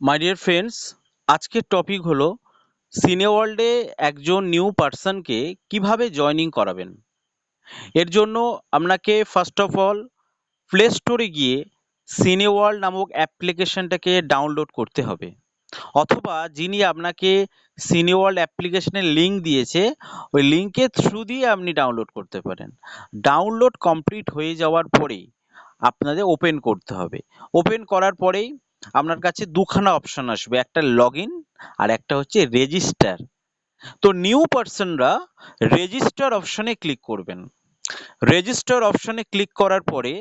মাই dear friends আজকের topic হলো cine ওয়ার্ল্ডে একজন নিউ পার্সনকে কীভাবে জয়নিং করাবেন? এর জন্য আপনাকে ফার্স্ট অফ অল প্লে স্টোরে গিয়ে সিনে ওয়ার্ল্ড নামক অ্যাপ্লিকেশনটাকে ডাউনলোড করতে হবে। অথবা যিনি আপনাকে সিনেওয়ার্ল্ড অ্যাপ্লিকেশনের লিঙ্ক দিয়েছে, ওই লিঙ্কের থ্রু দিয়ে আপনি ডাউনলোড করতে পারেন। ডাউনলোড কমপ্লিট হয়ে যাওয়ার পরেই আপনাদের ওপেন করতে হবে। ওপেন করার পরেই আপনার কাছে দুখানা অপশন আসবে, একটা লগ ইন আর একটা হচ্ছে রেজিস্টার তো নিউ পার্সনরা রেজিস্টার অপশনে ক্লিক করবেন। রেজিস্টার অপশনে ক্লিক করার পরে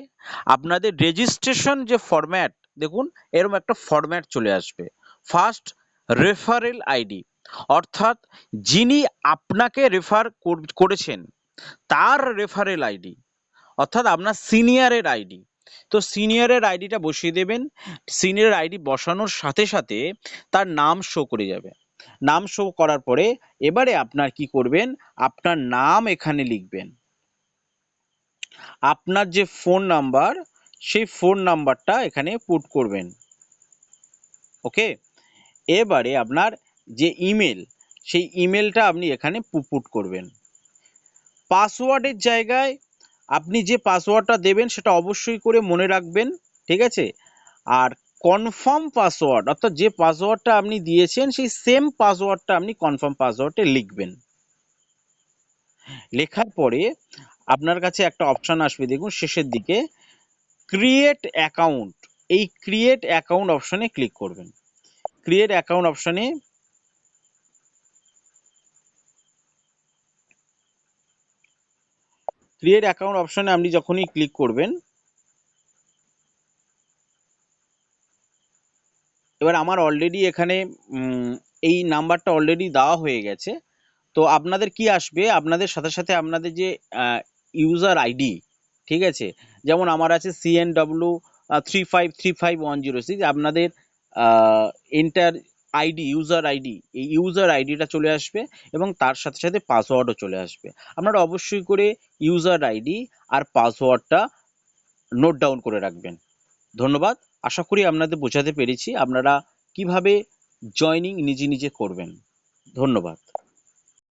আপনাদের রেজিস্ট্রেশন যে ফরম্যাট দেখুন এরকম একটা ফরম্যাট চলে আসবে। ফার্স্ট রেফারেল আইডি অর্থাৎ যিনি আপনাকে রেফার করেছেন, তার রেফারেল আইডি অর্থাৎ আপনার সিনিয়রের আইডি তো সিনিয়রের আইডিটা বসিয়ে দেবেন। সিনিয়র আইডি বসানোর সাথে সাথে তার নাম শো করে যাবে। নাম শো করার পরে এবারে আপনার কি করবেন? আপনার নাম এখানে লিখবেন। আপনার যে ফোন নাম্বার সেই ফোন নাম্বারটা এখানে পুট করবেন। ওকে? এবারে আপনার যে ইমেল সেই ইমেলটা আপনি এখানে পুট করবেন। পাসওয়ার্ডের জায়গায় আপনি যে পাসওয়ার্ডটা দেবেন সেটা অবশ্যই করে মনে রাখবেন, ঠিক আছে? আর কনফার্ম পাসওয়ার্ড অর্থাৎ যে পাসওয়ার্ডটা আপনি দিয়েছেন, সেই সেম পাসওয়ার্ডটা আপনি কনফার্ম পাসওয়ার্ডে লিখবেন। লেখার পরে আপনার কাছে একটা অপশান আসবে, দেখুন শেষের দিকে ক্রিয়েট অ্যাকাউন্ট এই ক্রিয়েট অ্যাকাউন্ট অপশানে ক্লিক করবেন। ক্রিয়েট অ্যাকাউন্ট অপশানে ক্রিয়েট অ্যাকাউন্ট অপশনে আপনি যখনই ক্লিক করবেন, এবার আমার অলরেডি এখানে এই নাম্বারটা অলরেডি দেওয়া হয়ে গেছে। তো আপনাদের কি আসবে? আপনাদের সাথে সাথে আপনাদের যে ইউজার আইডি ঠিক আছে? যেমন আমার আছে CNW three five three five one zero six আপনাদের এন্টার আইডি ইউজার আইডি, এই ইউজার আইডিটা চলে আসবে এবং তার সাথে সাথে পাসওয়ার্ডও চলে আসবে। আপনারা অবশ্যই করে ইউজার আইডি আর পাসওয়ার্ডটা নোট ডাউন করে রাখবেন। ধন্যবাদ। আশা করি আপনাদের বোঝাতে পেরেছি আপনারা কীভাবে জয়নিং নিজে নিজে করবেন। ধন্যবাদ।